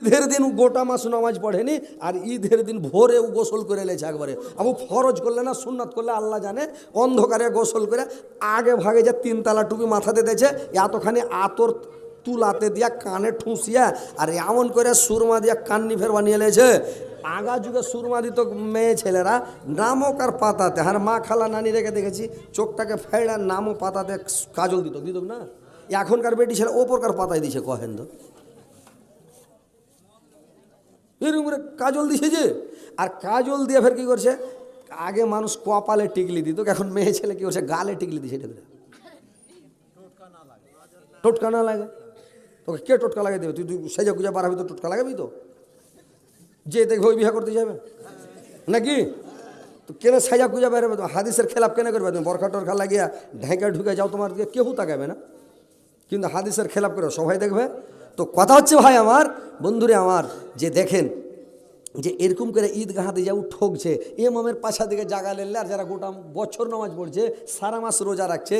ঈদের দিন গোটা মাস নামাজ পড়েনি আর ঈদের দিন ভোরে ও গোসল করে লেছে একবারে আবু ফরজ করলে না সুন্নাত করলে আল্লাহ জানে অন্ধকারে গোসল করে আগে ভাগে যে তিনতলা টুপি মাথাতে দিয়েছে এতখানি আতর তুলাতে দিয়া কানে ঠুসিয়া আর এমন করে সুরমা দিয়া কান্নি ফের বানিয়ে লেছে আগা যুগে সুরমা দিত মেয়ে ছেলেরা নামক আর পাতাতে আর মা খালা নানি রেখে দেখেছি চোখটাকে ফেড়া নামও পাতাতে কাজল দিত দিত না এখনকার বেটি ছেলে ওপরকার পাতায় দিছে কহেন তো এরকম করে কাজল যে। আর কাজল দিয়ে ফের কি করছে? আগে মানুষ কপালে টিকলি দিত, এখন মেয়ে ছেলে কি করছে? গালে টিকলি দিছে করে। টোটকা না লাগে। তোকে কে টোটকা লাগিয়ে দেবে? তুই তুই সেজা কুজা বাড়াবি তো টোটকা লাগাবি তো? যে দেখবে ওই বিয়ে করতে যাবে। নাকি? তো কেন সাজা কুজা বেরোবে তো হাদিসের খেলাপ কেন করবে? তুমি বরখা টরখা লাগিয়া ঢেঁকে ঢুকে যাও, তোমার কেউ তাকাবে না? কিন্তু হাদিসের খেলাপ করে সবাই দেখবে তো কথা হচ্ছে ভাই আমার, বন্ধুরে আমার, যে দেখেন, যে এরকম করে ঈদগাহাতে যাও ঠকছে এমামের পাশা দিকে জাগা লেলে আর যারা গোটা বছর নামাজ পড়ছে, সারা মাস রোজা রাখছে,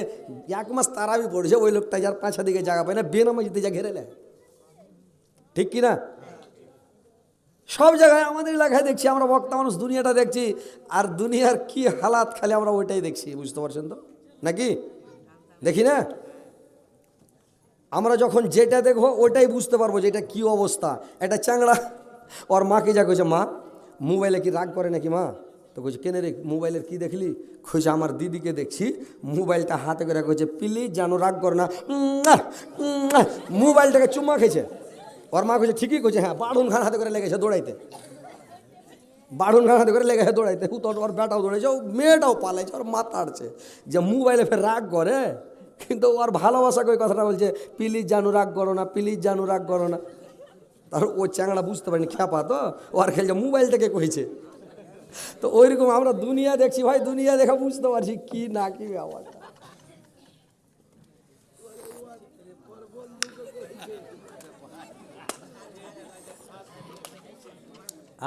এক মাস তারাবি পড়ছে, ওই লোকটা যার পাশা দিকে জাগা পায় না, বেনামাজিতে যা ঘেরে নেয় ঠিক কি না? সব জায়গায় আমাদের এলাকায় দেখছি, আমরা বক্তা মানুষ দুনিয়াটা দেখছি, আর দুনিয়ার কি হালাত খালি আমরা ওইটাই দেখছি, বুঝতে পারছেন তো? নাকি? দেখি না? আমরা যখন যেটা দেখব, ওটাই বুঝতে পারব যে এটা কী অবস্থা। এটা চ্যাংড়া। ওর মাকে যা কইছে, মা, মোবাইলে কি রাগ করে নাকি, মা? তো কইছে, কেনে রে, মোবাইলের কি দেখলি? কইছে, আমার দিদিকে দেখছি, মোবাইলটা হাতে করে কইছে প্লিজ জানো রাগ কর না। মোবাইলটাকে চুম্মা খেয়েছে। ওর মা কইছে, ঠিকই কইছে হ্যাঁ বাড়ুন খান হাতে করে লেগেছে দৌড়াইতে। বাড়ুন খান হাতে করে লেগেছে দৌড়াইতে। ও তোর ওর বেটাও দৌড়াইছে, ও মেয়েটাও পালাইছে, ওর মা তাড়ছে যে মোবাইলে ফের রাগ করে। কিন্তু ওর ভালোবাসা করে কথাটা বলছে? প্লিজ জানু রাগ করো না প্লিজ জানু রাগ করো না। তার ও চ্যাংড়া বুঝতে পারিনি, খ্যাপা তো। ও আর খেলছে মোবাইল থেকে কইছে। তো ওইরকম আমরা দুনিয়া দেখছি, ভাই, দুনিয়া দেখা বুঝতে পারছি কি না কি ব্যাপারটা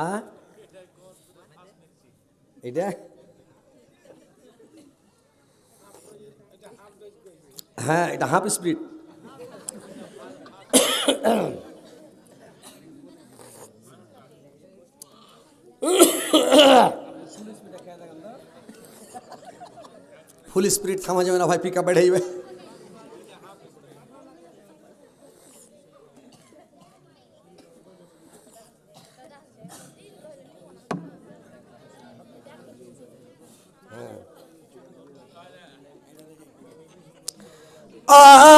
আ? এটা হ্যাঁ এটা হাফ স্পিড ফুল স্পিড থামা যাবে না ভাই পিক আপ বেড়ে যাবে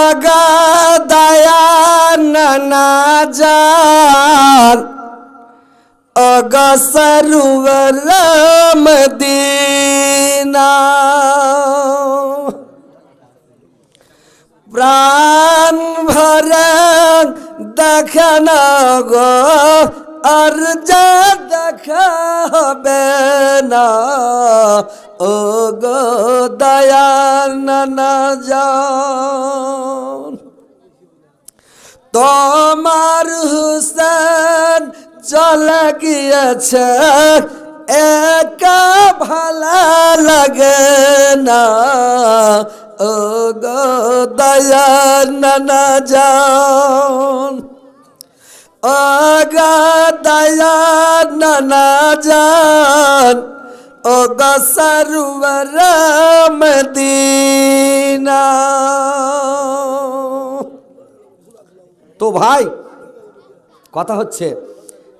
আগা দয়া নাজার অগসরুর মদিনা প্রাণ ভরে দেখান গো আর যা দেখা হবে না। ও গো দয়া না তোমার হুসেন চলে গিয়েছে, একা ভালা লাগে না। ও গো দয়া না যান ও গো দয়া না যান ও গো সরুবর মদিনা তো ভাই, কথা হচ্ছে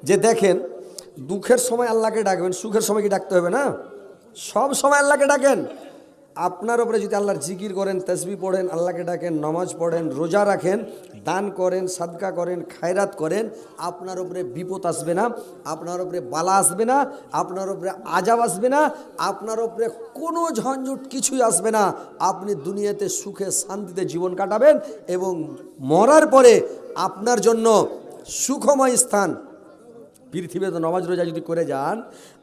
যে দেখেন, দুঃখের সময় আল্লাহকে ডাকবেন, সুখের সময় কি ডাকতে হবে না? সব সময় আল্লাহকে ডাকেন। আপনার উপরে যদি আল্লাহর জিকির করেন, তসবি পড়েন, আল্লাহকে ডাকেন, নমাজ পড়েন, রোজা রাখেন, দান করেন, সাদকা করেন, খায়রাত করেন, আপনার উপরে বিপদ আসবে না, আপনার উপরে বালা আসবে না, আপনার উপরে আজাব আসবে না, আপনার উপরে কোনো ঝঞ্ঝট কিছুই আসবে না। আপনি দুনিয়াতে সুখে, শান্তিতে জীবন কাটাবেন এবং মরার পরে আপনার জন্য সুখময় স্থান। পৃথিবীতে নমাজ রোজা যদি করে যান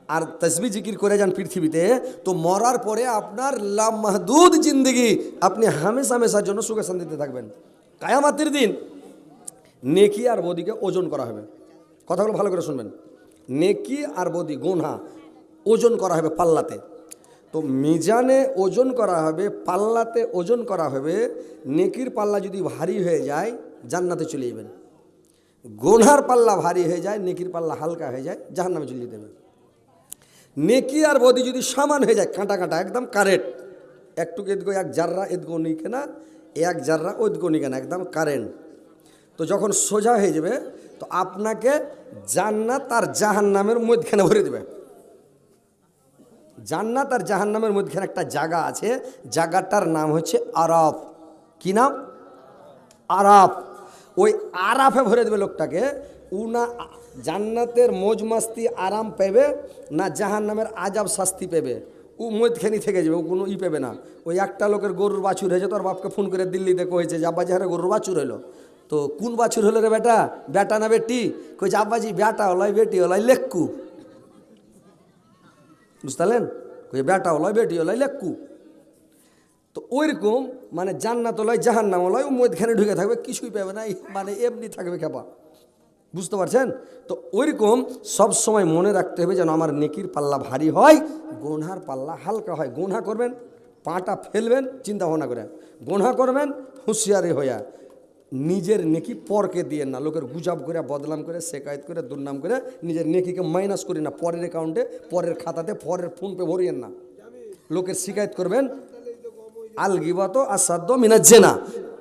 আর তসবি জিকির করে যান পৃথিবীতে, তো মরার পরে আপনার লামাহদুদ জিন্দগি আপনি হামেশা হামেশার জন্য সুখে শান্তিতে থাকবেন। কায়ামাতির দিন নেকি আর বদিকে ওজন করা হবে। কথাগুলো ভালো করে শুনবেন। নেকি আর বদি গোনা ওজন করা হবে পাল্লাতে। তো মিজানে ওজন করা হবে, পাল্লাতে ওজন করা হবে, নেকির পাল্লা যদি ভারী হয়ে যায়, জান্নাতে চলে যাবেন। গোনার পাল্লা ভারী হয়ে যায়, নেকির পাল্লা হালকা হয়ে যায় জাহান নামে চলিয়ে দেবে নেকি আর বদি যদি সমান হয়ে যায়, কাঁটা কাঁটা, একদম কারেন্ট একটু এদগো এক জাররা এদগো নিকে না এক জাররা ওদগো নিকে না, একদম কারেন্ট তো যখন সোজা হয়ে যাবে, তো আপনাকে জান্নাত আর জাহান নামের মধ্যখানে ভরে দেবে। জান্নাত আর জাহান নামের মধ্যখানে একটা জায়গা আছে, জায়গাটার নাম হচ্ছে আরফ। কি নাম? আরাফ। ওই আরাফে ভরে দেবে লোকটাকে উ না জান্নাতের মজ মাস্তি আরাম পেবে না জাহান নামের আজাব শাস্তি পেবে। ও মধ্যখানি থেকে যাবে, ও কোনো ই পেবে না। ওই একটা লোকের গরুর বাছুর হয়েছে, তোর বাপকে ফোন করে দিল্লিতে কয়েছে যে আব্বাজি হারে গরুর বাছুর হলো তো কোন বাছুর হলো রে বেটা? বেটা না বেটি? কইছে, আব্বাজি, বেটা হলাই বেটি হলাই লেক্কু। বুঝতে পারলেন কই বেটা হলাই বেটি হলাই লেক্কু। তো ওইরকম মানে জান্নাত লয় জাহান্নাম লয় ও মধ্যখানে ঢুকে থাকবে, কিছুই পাবে না মানে এমনি থাকবে খেপা। বুঝতে পারছেন? তো ওইরকম সব সময় মনে রাখতে হবে যেন আমার নেকির পাল্লা ভারী হয়, গোনহার পাল্লা হালকা হয়। গোনহা করবেন, পাটা ফেলবেন, চিন্তা ভাবনা করেন। গোনহা করবেন, হুঁশিয়ারি হইয়া। নিজের নেকি পরকে দিয়ে না। লোকের গুজাব করে বদনাম করে শেকায়ত করে দুর্নাম করে নিজের নেকিকে মাইনাস করি না। পরের অ্যাকাউন্টে পরের খাতাতে, পরের ফোন পে ভরিয়েন না। লোকের শিকায়ত করবেন, আল গিবাত আসাদ্য মিনা জেনা।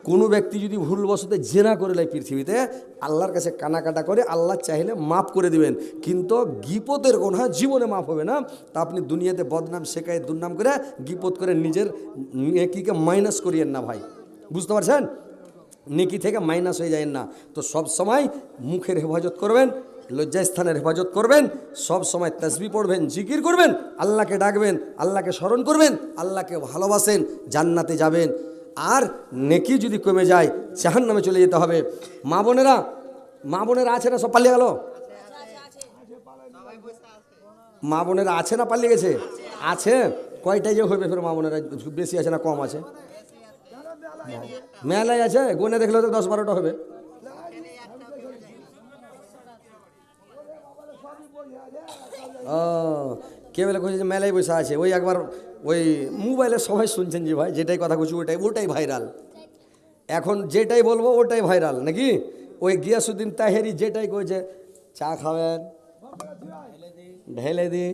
কোনো ব্যক্তি যদি ভুলবশত জেনা করে নেয় পৃথিবীতে, আল্লাহর কাছে কানাকাটা করে, আল্লাহ চাইলে মাফ করে দিবেন। কিন্তু গিপতের গোনা জীবনে মাফ হবে না। তা আপনি দুনিয়াতে বদনাম শেখায়, দুর্নাম করে, গিপত করে নিজের নেকিকে মাইনাস করিয়েন না ভাই। বুঝতে পারছেন? নেকি থেকে মাইনাস হয়ে যায় না। তো সব সময় মুখের হেফাজত করবেন, লজ্জাস্থানের হেফাজত করবেন, সব সময় তসবি পড়বেন, জিকির করবেন, আল্লাহকে ডাকবেন, আল্লাহকে স্মরণ করবেন, আল্লাহকে ভালোবাসেন, জান্নাতে যাবেন। আর নেকি যদি কমে যায় জাহান নামে চলে যেতে হবে। মা বোনেরা মা বোনেরা আছে না, সব পালিয়ে গেল? মা বোনেরা আছে না, পালিয়ে গেছে? আছে। কয়টাই যে হবে ফের মা বোনেরা? বেশি আছে না কম আছে? মেলায় আছে? গুনে দেখলে তো দশ বারোটা হবে। ও, কে বলে কইছে যে মেলায় বসে আছে? ওই একবার ওই মোবাইলে সবাই শুনছেন যে ভাই, যেটাই কথা কইছি ওটাই ওটাই ভাইরাল। এখন যেটাই বলব ওটাই ভাইরাল, নাকি? ওই গিয়াসুদ্দিন তাহেরি যেটাই কইছে, চা খাবেন, ঢেলে দি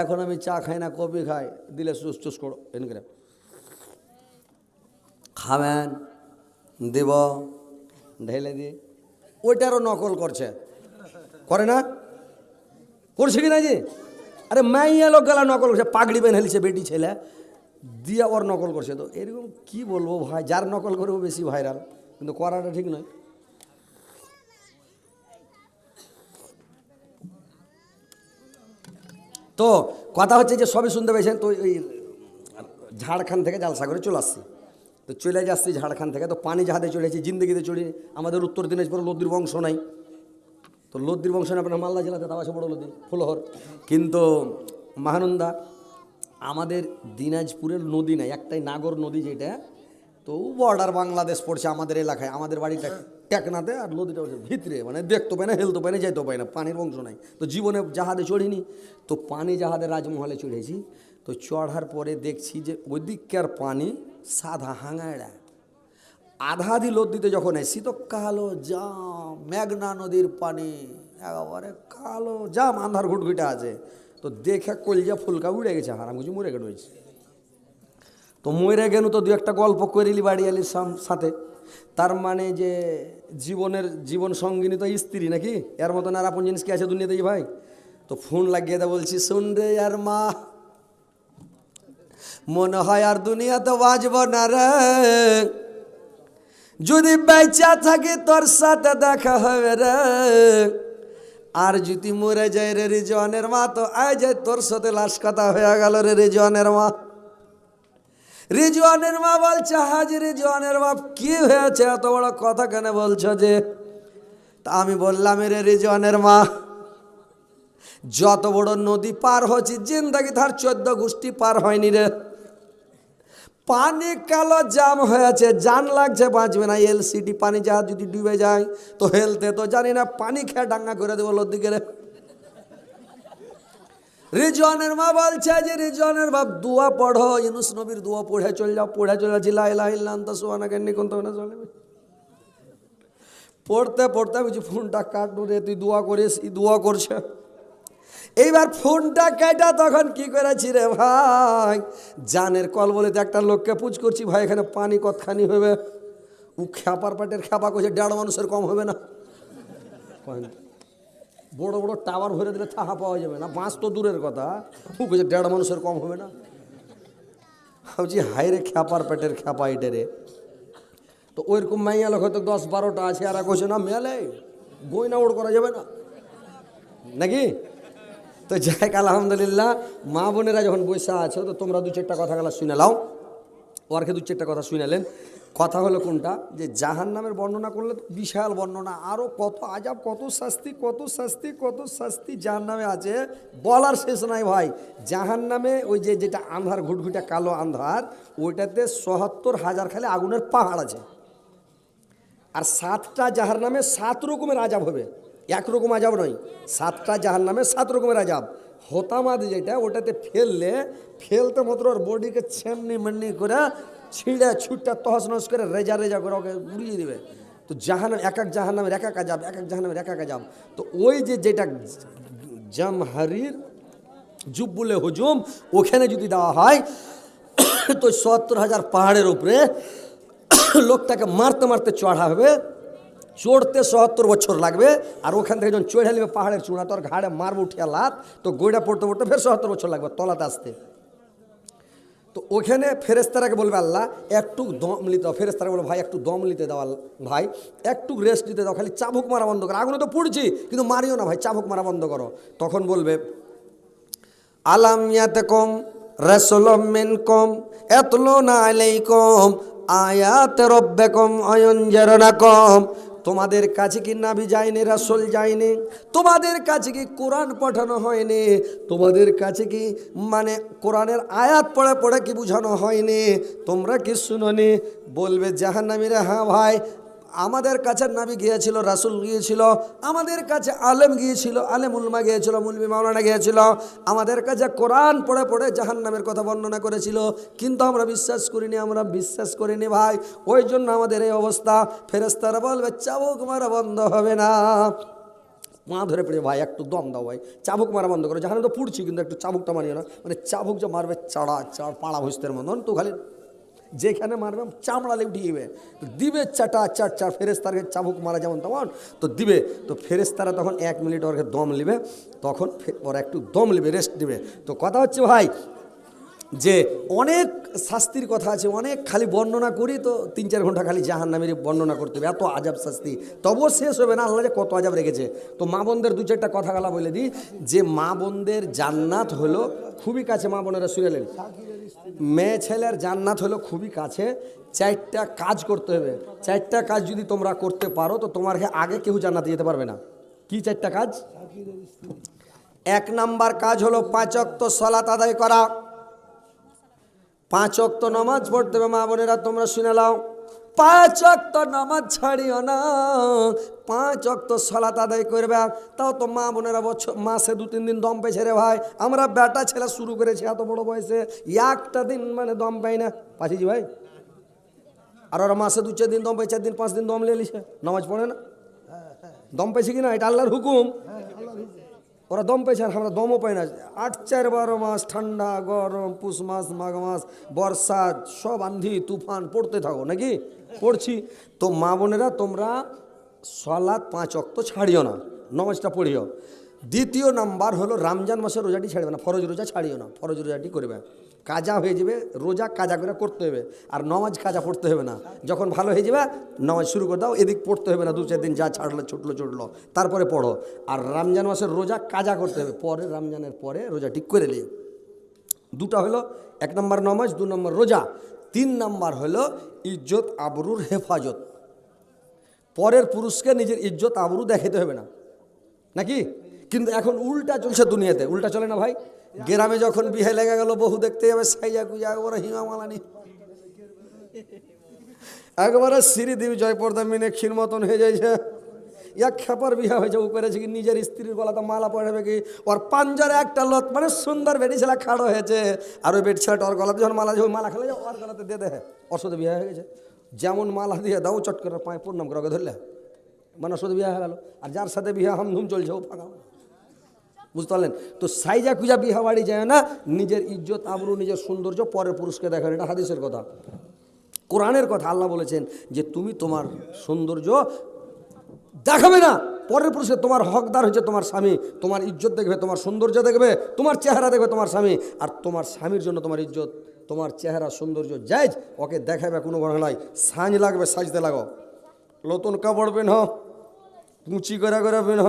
এখন আমি চা খাই না, কফি খাই, দিলে চুস চুস করো, এন করে। খাবেন, দেব, ঢেলে দি ওইটারও নকল করছে। করে না? করছে কি না যে আরে মাইয়া লোক গেলা নকল করছে, পাগড়ি বেন হেলিছে বেটি ছেলে। দিয়ে ওর নকল করছে তো। এরকম কি বলব ভাই? যার নকল করব বেশি ভাইরাল কিন্তু করাটা ঠিক নয়। তো কথা হচ্ছে যে সবই শুনতে পেয়েছেন, তো ওই ঝাড়খণ্ড থেকে জালসাগরে চলে আসছি। তো চলে যাচ্ছি ঝাড়খণ্ড থেকে। তো পানি জাহাজে চলেছি জিন্দগিতে চলি আমাদের উত্তর দিনাজপুর লদ্দির বংশ নাই। তো লদ্দির বংশ নেই আপনার মালদা জেলাতে তাও আছে বড় লদ্দি ফুলহর কিন্তু মহানন্দা আমাদের দিনাজপুরের নদী নাই একটাই নাগর নদী যেটা তো বর্ডার বাংলাদেশ পড়ছে আমাদের এলাকায় আমাদের বাড়িটা টেকনাতে আর নদীটা হচ্ছে ভিতরে মানে দেখতে পায় না হেলতে পায় না যাইতে পায় না পানির বংশ নাই। তো জীবনে জাহাজে চড়িনি তো পানি জাহাজে রাজমহলে চড়েছি তো চড়ার পরে দেখছি যে ওইদিককার পানি সাদা হাঙাড়া আধা আধি লদ্দিতে যখন এসছি তো কালো জাম, মেঘনা নদীর পানি, একেবারে কালো জাম, আন্ধার ঘুটঘুটে আছে। তো দেখে কলজা ফুলকা উড়ে গেছে, হারাম কিছু মরে গেছে তো মরে গেল তো দু একটা গল্প করিলি বাড়ি আলির সাথে। তার মানে যে জীবনের, জীবন সঙ্গিনী তো স্ত্রী নাকি? এর মতন আর আপন জিনিস কি আছে দুনিয়াতে ভাই? তো ফোন লাগিয়ে দে বলছি, শুন রে আর মা, মনে হয় আর দুনিয়াতে বাঁচব না রে। যদি বেচা থাকে, তোর সাথে দেখা হবে রে। আর যদি মরে যায় রে রিজওয়ানের মা, তো আয় যায় তোর সাথে লাশ কথা হয়ে গেল রে রিজওয়ানের মা। রিজওয়ানের মা বলছে হাজি রিজওয়ানের বাপ, কি হয়েছে? এত বড় কথা কেন বলছো যে? তা আমি বললাম রে রিজওয়ানের মা, যত বড় নদী পার হচ্ছে জিন্দাগি তার চোদ্দ গোষ্ঠী পার হয়নি রে। পানি কালো জাম হয়েছে, জান লাগছে, বাঁচবে না। এলসিডি পানি জাহাজ যদি ডুবে যায়, তো হেলতে তো জানি না, পানি খেয়ে ডাঙ্গা করে দেবো লদিকে রে রিজওয়ানের মা বলছে যে, রিজওয়ানের বাপ, দুয়া পড়ো ইনুস নবীর দুয়া পড়ে চলে যাও, পড়ে চলে যাচ্ছি লাই লাই লান্ত সোয়ানা কেন কোন তো চলে পড়তে পড়তে বুঝি ফোনটা কাটবো রে, তুই দোয়া করিস, ই দোয়া করছে। এইবার ফোনটা কেটা তখন কি করেছি রে ভাই? জানের কল বলে তো একটা লোককে পুজ করছি, ভাই, এখানে পানি কতখানি হবে? ও খ্যাপার পাটের খ্যাপা করছে, দেড় মানুষের কম হবে না। বড় বড় টাওয়ার ভরে দিলে থাহা পাওয়া যাবে না, বাঁশ তো দূরের কথা। ও কইছে দেড় মানুষের কম হবে না। ভাবছি হাই রে খ্যাপার পেটের খ্যাপা এটা রে। তো ওইরকম মাইয়া লোক হয়তো দশ বারোটা আছে, আর কইছে না, মেলে, গয়না ওড় করা যাবে না। নাকি? তো যাই আলহামদুলিল্লাহ, মা বোনেরা যখন বসে আছো, তো তোমরা দু চারটা কথা গেলা শুনে লাও ওরকে দু চারটা কথা শুনালেন কথা হলো কোনটা? যে জাহান নামের বর্ণনা করলে তো বিশাল বর্ণনা আরও কত আজাব, কত শাস্তি কত শাস্তি কত শাস্তি জাহান নামে আছে, বলার শেষ নাই ভাই। জাহান নামে ওই যে, যেটা আন্ধার, ঘুটঘুটা কালো আন্ধার, ওইটাতে সহাত্তর হাজার খালি আগুনের পাহাড় আছে। আর সাতটা জাহার নামে সাত রকমের আজাব হবে। এক রকম আজাব নয়। সাতটা জাহার নামে সাত রকমের আজাব। হোতামাদ যেটা, ওটাতে ফেললে, ফেলতে মাত্র ওর বডিকে ছেমনি মেমনি করে ছিঁড়ে ছুটটা তহস নহস করে রেজা রেজা করে ওকে উড়িয়ে দেবে। তো জাহান এক এক জাহান নামের এক এক আজাব, এক এক জাহান নামের এক এক আজাব। তো ওই যে যেটা জামহারির জুব্বুলে হুজুম, ওখানে যদি দেওয়া হয়, তো সত্তর হাজার পাহাড়ের উপরে লোকটাকে মারতে মারতে চড়া হবে। চড়তে সত্তর বছর লাগবে, আর ওখান থেকে যখন চড়ে নেবে পাহাড়ের চূড়া তোর ঘাড়ে মারব উঠিয়া লাত, তো গোড়া পড়তে পড়তে ফের সত্তর বছর লাগবে তলাতে আসতে। তো ওখানে ফেরেস্তারাকে বলবে, আল্লাহ, একটু দম নিতে দাও। ফেরেস্তারা বলবে ভাই, একটু দম নিতে দাও ভাই, একটু রেস্ট দিতে দাও, খালি চাবুক মারা বন্ধ করো। আগুনে তো পড়ছি, কিন্তু মারিও না, ভাই, চাবুক মারা বন্ধ করো। তখন বলবে, আলাম ইয়াতকুম রাসূলুম মিনকুম ইয়াতলুনা আলাইকুম আয়াত রাব্বিকুম আয়ানজারনাকুম তোমাদের কাছে কি নাবি যায়নি, রাসুল যায়নি? তোমাদের কাছে কি কোরআন পাঠানো হয়নি? তোমাদের কাছে কি মানে কোরআনের আয়াত পড়ে পড়ে কি বুঝানো হয়নি? তোমরা কি শুনোনি? বলবে জাহান্নামীরা হ্যাঁ ভাই আমাদের কাছে নাবি গিয়েছিল, রাসুল গিয়েছিল, আমাদের কাছে আলেম গিয়েছিল আলেম উলমা গিয়েছিল, মুলবি মাওলানা গিয়েছিল, আমাদের কাছে কোরআন পড়ে পড়ে জাহান নামের কথা বর্ণনা করেছিল, কিন্তু আমরা বিশ্বাস করিনি, আমরা বিশ্বাস করিনি ভাই, ওই জন্য আমাদের এই অবস্থা ফেরেস্তারা বলবে, চাবুক মারা বন্ধ হবে না। মা ধরে পড়ে, ভাই, একটু দম দাও ভাই, চাবুক মারা বন্ধ করো জাহানে তো পুড়ছি, কিন্তু একটু চাবুকটা মারিও না। মানে চাবুক যে মারবে, চাড়া, চাড়, পাড়া ভুস্তের মতন, তো খালি যেখানে মারবে, চামড়া লেউটি দিবে। দিবে চাটা, চার চার ফেরেস্তারকে চাবুক মারা যেমন তখন তো দিবে। তো ফেরেস্তারা তখন এক মিনিট ওরকে দম নেবে, তখন ওরা একটু দম নেবে রেস্ট নেবে। তো কথা হচ্ছে ভাই যে অনেক শাস্তির কথা আছে, অনেক খালি বর্ণনা করি তো তিন চার ঘণ্টা খালি জাহান নামের বর্ণনা করতে হবে। এত আজাব শাস্তি। তবুও শেষ হবে না, আল্লাহ যে কত আজাব রেখেছে। তো মা বোনদের দু চারটা কথা গালা বলে দিই। যে মা বোনদের জান্নাত হলো খুবই কাছে, মা বোনেরা শুনেলেন মেয়ে ছেলের জান্নাত হলো খুবই কাছে। চারটা কাজ করতে হবে। চারটা কাজ যদি তোমরা করতে পারো, তো তোমার আগে কেউ জান্নাতে যেতে পারবে না। কি চারটা কাজ? এক নাম্বার কাজ হলো পাঁচ অক্ত সলাত আদায় করা। পাঁচ অক্ত নামাজ পড়তে হবে, মা বোনেরা, তোমরা শুনে নাও। পাঁচ অক্ত নামাজ ছাড়িও না। পাঁচ অক্ত সলাত আদায় করবে। তাও তো মা বোনেরা বছর, মাসে দু, তিন দিন দম পেয়েছে রে ভাই। আমরা বেটা ছেলে শুরু করেছি এত বড় বয়সে। একটা দিন মানে দম পাই না। পাঠিয়েছি ভাই। আর ওরা মাসে দু, চার দিন দম পাই চার দিন, পাঁচ দিন দম লে লিছে নামাজ পড়ে না। দম পেয়েছে কি না? এটা আল্লাহর হুকুম। ওরা দম পেয়েছে আমরা দমও পাই না। আট, চার, বারো মাস ঠান্ডা, গরম, পুষ মাস, মাঘ মাস, বর্ষা, সব আন্ধি, তুফান, পড়তে থাকো নাকি? পড়ছি। তো মা বোনেরা, তোমরা সলাদ পাঁচ অক্ত ছাড়িও না, নমাজটা পড়িও। দ্বিতীয় নাম্বার হলো, রমজান মাসের রোজাটি ছাড়বে না, ফরজ রোজা ছাড়িও না, ফরজ রোজাটি করবে। কাজা হয়ে যাবে, রোজা কাজা করে করতে হবে। আর নমাজ কাজা পড়তে হবে না। যখন ভালো হয়ে যাবে, নমাজ শুরু করে দাও, এদিক পড়তে হবে না, দু চার দিন যা ছাড়লো, ছুটলো ছুটলো। তারপরে পড়ো। আর রমজান মাসের রোজা কাজা করতে হবে। পরে, রমজানের পরে রোজা ঠিক করে নিয়ে দুটা হলো, এক নম্বর নমাজ, দু নম্বর রোজা। তিন নম্বর হলো, ইজ্জত আবরুর হেফাজত। পরের পুরুষকে নিজের ইজ্জত আবরু দেখাতে হবে না। নাকি? কিন্তু এখন উল্টা চলছে দুনিয়াতে, উল্টা চলে না ভাই? গ্রামে যখন বিহে লেগে গেল, বহু দেখতে যাবে সাইজা কুজা একবারে হিমা মালানি। একবারে শ্রীদেব জয়পর্দা মিনেক্ষীর মতন হয়ে যাইছে। এক খেপার বিহা হয়েছে, ও করেছে কি নিজের স্ত্রীর গলাতে মালা পড়াবে কি? ওর পাঞ্জারে একটা লত মানে সুন্দর বেটি ছেলে খাড়ো হয়েছে। আর ওই বেটি ছেলেটা ওর গলাতে যখন মালা যখন মালা খেলে যায়, ওর গলাতে দিয়ে দেয়। ওর সাথে বিয়ে হয়ে গেছে। যেমন মালা দিয়ে দাও, চট করে পায়ে প্রণাম করে ধরলে। মানুষ সাথে বিয়ে হয়ে গেল। আর যার সাথে বিয়ে হামধুম চলছে, ও ফাঁকা বুঝতে পারলেন? তো সাইজা কুজা বিহা বাড়ি যায় না, নিজের ইজ্জত আবরু নিজের সৌন্দর্য পরের পুরুষকে দেখেন, এটা হাদিসের কথা। কোরআনের কথা আল্লাহ বলেছেন যে তুমি তোমার সৌন্দর্য দেখাবে না, পরের পুরুষে তোমার হকদার হচ্ছে তোমার স্বামী, তোমার ইজ্জত দেখবে, তোমার সৌন্দর্য দেখবে, তোমার চেহারা দেখবে তোমার স্বামী, আর তোমার স্বামীর জন্য তোমার ইজ্জত, তোমার চেহারা, সৌন্দর্য যাইজ ওকে দেখাবে কোনো ঘটনা নাই। সাঁজ লাগবে, সাজতে লাগো। নতুন কাপড় পেন কুচি করে করে পেন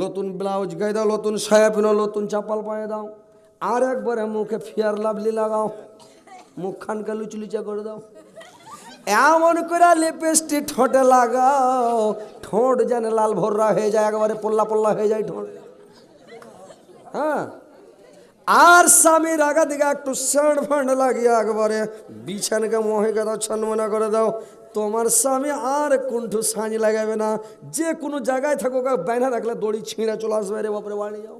নতুন ব্লাউজ গায়ে দাও নতুন সায়া পেন নতুন চাপাল পায়ে দাও। আর একবারে মুখে ফিয়ার লাভলি লাগাও। মুখ খানকে লুচলুচা করে দাও। এমন করে লিপস্টিক ঠোঁটে লাগাও। ঠোঁট যেন লাল ভর্রা হয়ে যায়, একবারে পল্লা পল্লা হয়ে যায় ঠোঁট। হ্যাঁ? আর স্বামীর আগা দিকে একটু স্যান্ড ফান্ড লাগিয়ে একবারে বিছানকে মহে দাও ছন্মনা করে দাও। তোমার স্বামী আর কুণ্ঠ সাঁজ লাগাবে না। যে কোনো জায়গায় থাকো বাইনা রাখলে দড়ি ছিঁড়ে চলে আসবে রে বাপরে, বাড়ি যাও।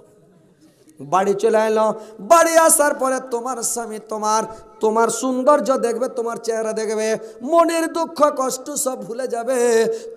বাড়ি চলে এলো। বাড়ি আসার পরে তোমার স্বামী তোমার তোমার সৌন্দর্য দেখবে, তোমার চেহারা দেখবে, মনের দুঃখ, কষ্ট সব ভুলে যাবে।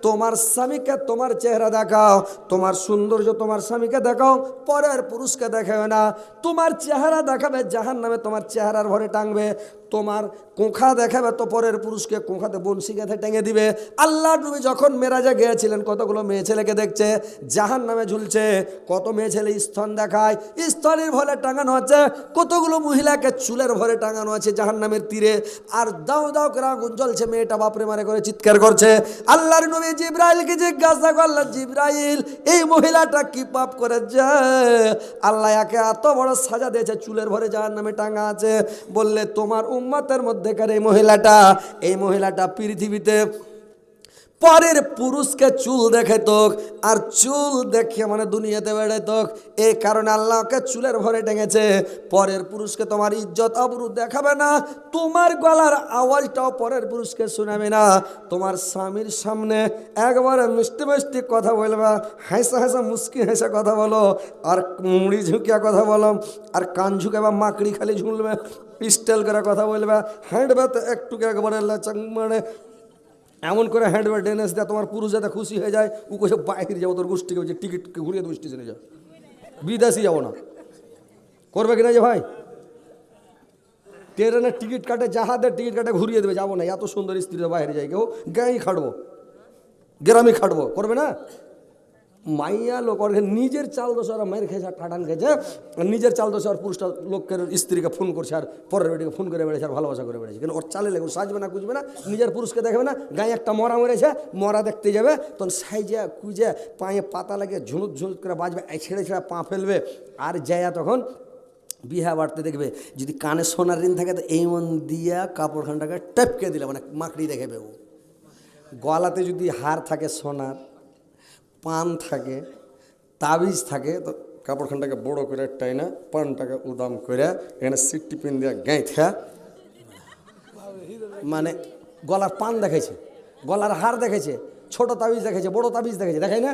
তোমার স্বামীকে তোমার চেহারা দেখাও, তোমার সৌন্দর্য তোমার স্বামীকে দেখাও, পরের পুরুষকে দেখাবে না। তোমার চেহারা দেখাবে জাহান নামে তোমার চেহারার ভরে টাঙবে। তোমার কোঁখা দেখাবে তো পরের পুরুষকে কোঁখাতে বনশি গেঁথে টেঙে দিবে। আল্লাহ নবী যখন মেরাজে গিয়েছিলেন, কতগুলো মেয়ে ছেলেকে দেখছে জাহান নামে ঝুলছে, কত মেয়ে ছেলে স্তন দেখায়, স্তনের ভরে টাঙানো আছে, কতগুলো মহিলাকে চুলের ভরে টাঙানো আছে জাহান নামের তীরে। আর দাও দাও করে আগুন জ্বলছে মেয়েটা, বাপরে মারে করে চিৎকার করছে। আল্লাহর নবী জিব্রাইলকে জিজ্ঞাসা আল্লাহ জিব্রাইল, এই মহিলাটা কি পাপ করেছে? আল্লাহ একে এত বড় সাজা দিয়েছে, চুলের ভরে জাহান নামে টাঙা আছে। বললে, তোমার উম্মতের মধ্যেকার এই মহিলাটা এই মহিলাটা পৃথিবীতে পরের পুরুষকে চুল দেখে তোক, আর চুল দেখে মানে দুনিয়াতে বেড়ে তোক। এই কারণে আল্লাহকে চুলের ভরে টেঙেছে। পরের পুরুষকে তোমার ইজ্জত আবরু দেখাবে না। তোমার গলার আওয়াজটাও পরের পুরুষকে শোনাবে না। তোমার স্বামীর সামনে একবারে মিষ্টি মিষ্টি কথা বলবা, হাসা হাসা মুস্কি হেসে কথা বলো, আর মুড়ি ঝুঁকিয়া কথা বলো, আর কান ঝুঁকে বা মাকড়ি খালি ঝুলবে পিস্টেল করে কথা বলবে হ্যান্ডবে তো একটু একবারে মানে এমন করে হ্যান্ডওয়ার দেয় তোমার পুরুষ যাতে খুশি হয়ে যায়। ও কোথাও বাইরে যাব তোর গোষ্ঠীকে বলছে টিকিট ঘুরিয়ে দেবো স্টেশনে যাও বিদেশি যাব না। করবে কিনা যে ভাই? ট্রেনের টিকিট কাটে, জাহাজের টিকিট কাটে, ঘুরিয়ে দেবে, যাব না। এত সুন্দর স্ত্রী বাইরে যাই কেউ গাঁই খাটবো, গ্রামে খাটবো। করবে না? মাইয়া লোক ওর নিজের চাল দোষ ওরা মায়ের খেয়েছে, আর ঠাটান খেয়েছে নিজের চাল দোষ আর পুরুষটা লোকের স্ত্রীকে ফোন করছে আর পরের বেটিকে ফোন করে বেড়েছে আর ভালোবাসা করে বেড়েছে কিন্তু ওর চালে লেগে সাজবে না, কুজবে না, নিজের পুরুষকে দেখবে না, গায়ে একটা মরা মরেছে, মরা দেখতে যাবে, তখন সাইজে, কুজে, পায়ে পাতা লাগে ঝুনুক ঝুনুক করে বাজবে ছেড়ে ছেড়ে পা ফেলবে, আর যায়া তখন বিহা বাড়তে দেখবে, যদি কানে সোনার ঋণ থাকে তো এই মন দিয়া কাপড়খানটাকে টপকে দিলে মানে মাকড়ি দেখে ও। গলাতে যদি হার থাকে সোনার পান থাকে, তাবিজ থাকে, তো কাপড়খানটাকে বড় করে টাইনা, পানটাকে উদাম করে এখানে সিটটি পিন দিয়ে গাঁথা মানে গলার পান দেখেছে গলার হার দেখেছে ছোট তাবিজ দেখেছে বড় তাবিজ দেখেছে দেখাই না?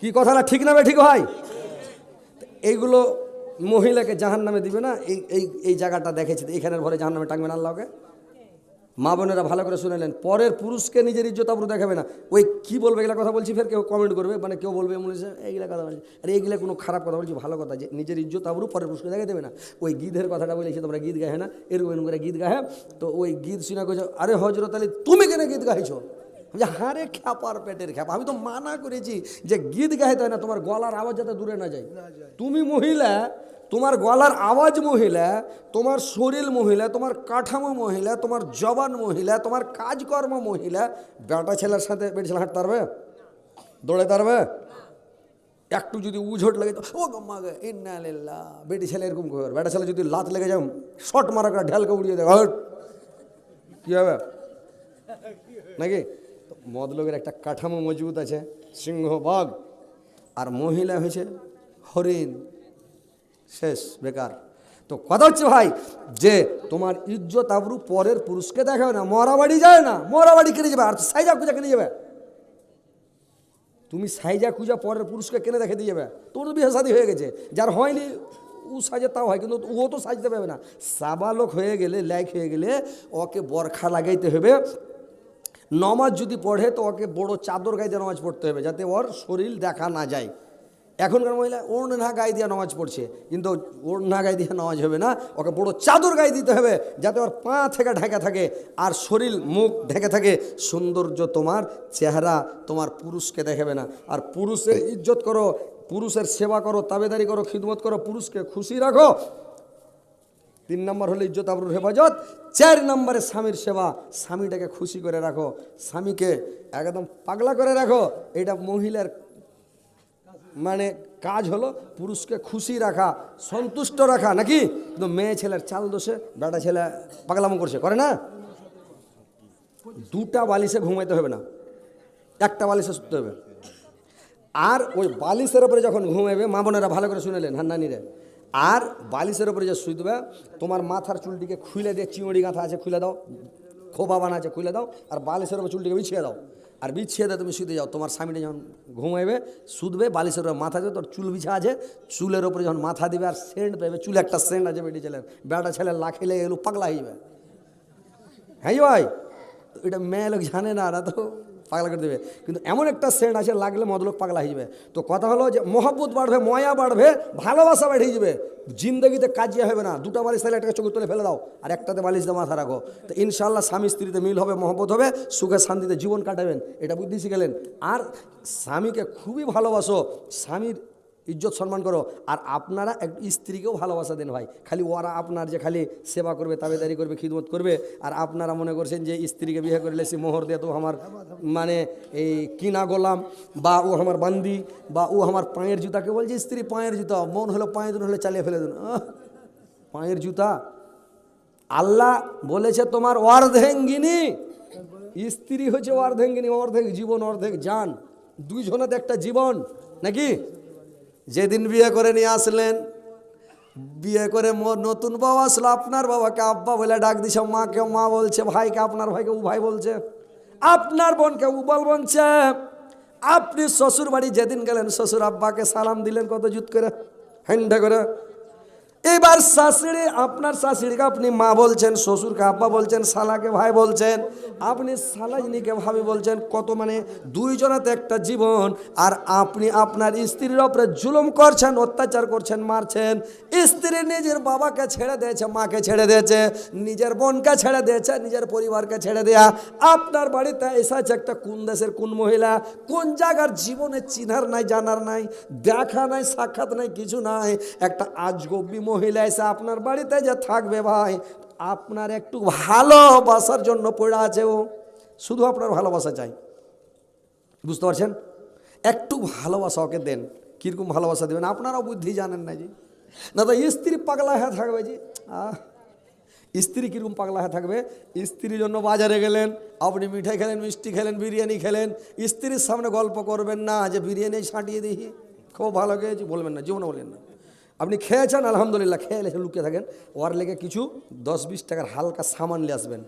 কি কথাটা ঠিক না বে ঠিক হয়? এইগুলো মহিলাকে জাহান নামে দিবে না, এই এই জায়গাটা দেখেছে এইখানের ঘরে জাহান নামে টাঙবে না আল্লাহকে? মা বোনেরা ভালো করে শুনে নেন। পরের পুরুষকে নিজের ইজ্জত আবরু দেখাবে না। ওই কী বলবে, এগুলা কথা বলছি, ফের কেউ কমেন্ট করবে। মানে কেউ বলবে, মনে হচ্ছে এইগুলা কথা বলছি। আরে এইগুলা কোনো খারাপ কথা বলছি, ভালো কথা। যে নিজের ইজ্জত আবরু পরের পুরুষকে দেখা দেবে না। ওই গীতের কথাটা বলেছি তোমরা গীত গাহে না? এরকম এরকম করে গীত গাহে তো ওই গীত শুনে কইছো, আরে হজরত আলী, তুমি কেন গীত গাইছো? যে হারে খ্যাপার পেটের খ্যাপা। আমি তো মানা করেছি যে গীত গাইতে হয় না তোমার গলার আওয়াজ যাতে দূরে না যায়। তুমি মহিলা তোমার গলার আওয়াজ মহিলা তোমার শরীর মহিলা তোমার কাঠামো মহিলা তোমার জবান মহিলা তোমার কাজকর্ম মহিলা বেটা ছেলের সাথে বেটি ছেলে হাঁটতে পারবে? দৌড়াতে পারবে? একটু যদি উঝোট লাগে ও গম্মা গে ইন্না লিল্লাহ। বেটি ছেলে এরকম করবে। বেটা ছেলে যদি লাত লেগে যায় শট মারা করে ঢেলকে উড়িয়ে দেয় হট। কী হবে? নাকি? মদলোকের একটা কাঠামো মজবুত আছে সিংহ বাঘ আর মহিলা হয়েছে হরিণ। শেষ, বেকার। তো কথা হচ্ছে ভাই, যে তোমার ইজ্জত আবরু পরের পুরুষকে দেখাবে না, মরাবাড়ি যায় না, মরাবাড়ি কিনে যাবে, আর সাইজা খুঁজা কিনে যাবে। তুমি সাইজা খুঁজা পরের পুরুষকে কেনে দেখে দিয়ে যাবে। তোর তো বিয়ে শাদী হয়ে গেছে, যার হয়নি ও সাজে তাও হয়, কিন্তু ও তো সাজতে পারবে না। সাবালক হয়ে গেলে, লাইক হয়ে গেলে ওকে বরখা লাগাইতে হবে নমাজ যদি পড়ে, তো ওকে বড় চাদর গায়ে দিয়ে নামাজ পড়তে হবে, যাতে ওর শরীর দেখা না যায়। এখনকার মহিলা ওড়না গায়ে দিয়ে নামাজ পড়ছে, কিন্তু ওড়না গায়ে দিয়ে নামাজ হবে না, ওকে বড় চাদর গায়ে দিতে হবে, যাতে ওর পা থেকে ঢাকা থাকে আর শরীর, মুখ ঢেকে থাকে। সৌন্দর্য তোমার, চেহারা তোমার পুরুষকে দেখাবে না। আর পুরুষের ইজ্জত করো, পুরুষের সেবা করো, তাবেদারি করো, খিদমত করো, পুরুষকে খুশি রাখো। তিন নম্বর হলো ইজ্জত আবরুর হেফাজত, চার নম্বরে স্বামীর সেবা। স্বামীটাকে খুশি করে রাখো, স্বামীকে একদম পাগলা করে রাখো। এটা মহিলার মানে কাজ হলো পুরুষকে খুশি রাখা, সন্তুষ্ট রাখা, নাকি? কিন্তু মেয়ে ছেলের চাল দোষে বেটা ছেলে পাগলামো করছে, করে না? দুটা বালিশে ঘুমাইতে হবে না, একটা বালিশে শুতে হবে। আর ওই বালিশের ওপরে যখন ঘুমাবে মা বোনেরা ভালো করে শুনেলেন হান্নানিরে আর বালিশের ওপরে যে শুইতবে তোমার মাথার চুলটিকে খুলে দিয়ে চিংড়ি গাঁথা আছে খুলে দাও। খোপা বানা আছে খুলে দাও। আর বালিশের ওপর চুলটিকে বিছিয়ে দাও। আর বিছিয়ে দিয়ে তুমি শুতে যাও। তোমার স্বামীটা যখন ঘুমাইবে, শুধবে, বালিশের ওপর মাথা দিয়ে তোর চুল বিছা আছে। চুলের ওপরে যখন মাথা দিবে আর সেন্ট পাবে, চুলে একটা সেন্ট আছে বেটি ছেলের। বেটা ছেলে লাখিলে এলো পাগলা হইবে হ্যাঁ ভাই? এটা মেয়ে লোক জানে না না তো পাগলা করে দেবে। কিন্তু এমন একটা সেন্ট আছে, লাগলে মদলোক পাগলা হয়ে যাবে। তো কথা হলো যে, মহব্বত বাড়বে, ময়া বাড়বে, ভালোবাসা বেড়ে যাবে জিন্দগিতে কাজিয়া হবে না। দুটো বালিশ তাহলে একটা চোখ তুলে ফেলে দাও, আর একটাতে বালিশ দিয়ে মাথা রাখো। তো ইনশাল্লাহ স্বামী স্ত্রীতে মিল হবে, মহব্বত হবে, সুখে শান্তিতে জীবন কাটাবেন। এটা বুদ্ধি শিখেলেন। আর স্বামীকে খুবই ভালোবাসো। স্বামীর ইজ্জত সম্মান করো। আর আপনারা এক স্ত্রীকেও ভালোবাসা দেন ভাই। খালি ওরা আপনার যে খালি সেবা করবে, তাবেদারি করবে, খিদমত করবে, আর আপনারা মনে করছেন যে স্ত্রীকে বিয়ে করে লেছি, মোহর দিয়ে তো আমার মানে এই কিনা গোলাম, বা ও আমার বান্দি, বা ও আমার পায়ের জুতাকে বলছে, স্ত্রী, পায়ের জুতা, মন হলো পায়ের দিন হলে চালিয়ে ফেলে দিন। পায়ের জুতা। আল্লাহ বলেছে তোমার অর্ধেঙ্গিনী। স্ত্রী হচ্ছে অর্ধেঙ্গিনী, অর্ধেক জীবন, অর্ধেক জান দুইজনের একটা জীবন, নাকি? যেদিন বিয়ে করে নিয়ে আসলেন, বিয়ে করে নতুন বাবা আসলো, আপনার বাবাকে আব্বা বলে ডাক দিছে, মাকে মা বলছে, ভাইকে আপনার ভাইকে উ ভাই বলছে। আপনার বোনকে উ বল বলছে। আপনি শ্বশুর বাড়ি যেদিন গেলেন, শ্বশুর আব্বাকে সালাম দিলেন কত জুত করে হ্যান্ডা করে। এবার শাশুড়ি, আপনার শাশুড়িকে আপনি মা বলছেন, শ্বশুরকে আব্বা বলছেন, শালাকে ভাই বলছেন, আপনি শালাজনিকে ভাবি বলছেন, কত মানে দুইজনাতে একটা জীবন, আর আপনি আপনার স্ত্রীর ওপরে জুলুম করছেন, অত্যাচার করছেন, মারছেন, স্ত্রী নিজের বাবাকে ছেড়ে দিয়েছে, মাকে ছেড়ে দিয়েছে, নিজের বোনকে ছেড়ে দিয়েছে, নিজের পরিবারকে ছেড়ে দেয়া। আপনার বাড়িতে এসেছে একটা কোন দেশের কোন মহিলা, কোন জায়গার জীবনে চিনার নাই, জানার নাই, দেখা নাই, সাক্ষাৎ নাই, কিছু নাই, একটা আজগব্বি মহিলা এসে আপনার বাড়িতে যে থাকবে ভাই, আপনার একটু ভালোবাসার জন্য পড়ে আছে ও। শুধু আপনার ভালোবাসা চাই। বুঝতে পারছেন? একটু ভালোবাসা ওকে দেন। কীরকম ভালোবাসা দেবেন? আপনারাও বুদ্ধি জানেন না জি। না তো স্ত্রী পাগলা হয়ে থাকবে জি। আহ, স্ত্রী কীরকম পাগলা হয়ে থাকবে? স্ত্রীর জন্য বাজারে গেলেন, আপনি মিঠাই খেলেন, মিষ্টি খেলেন, বিরিয়ানি খেলেন। স্ত্রীর সামনে গল্প করবেন না যে বিরিয়ানি ছাঁটিয়ে দিই। খুব ভালো খেয়েছি, বলবেন না, জীবনে বলেন না। আপনি খেয়েছেন আলহামদুলিল্লাহ, খেয়ে লুকিয়ে থাকেন। ওয়ার লেগে কিছু দশ বিশ টাকার হালকা সামান নিয়ে আসবেন।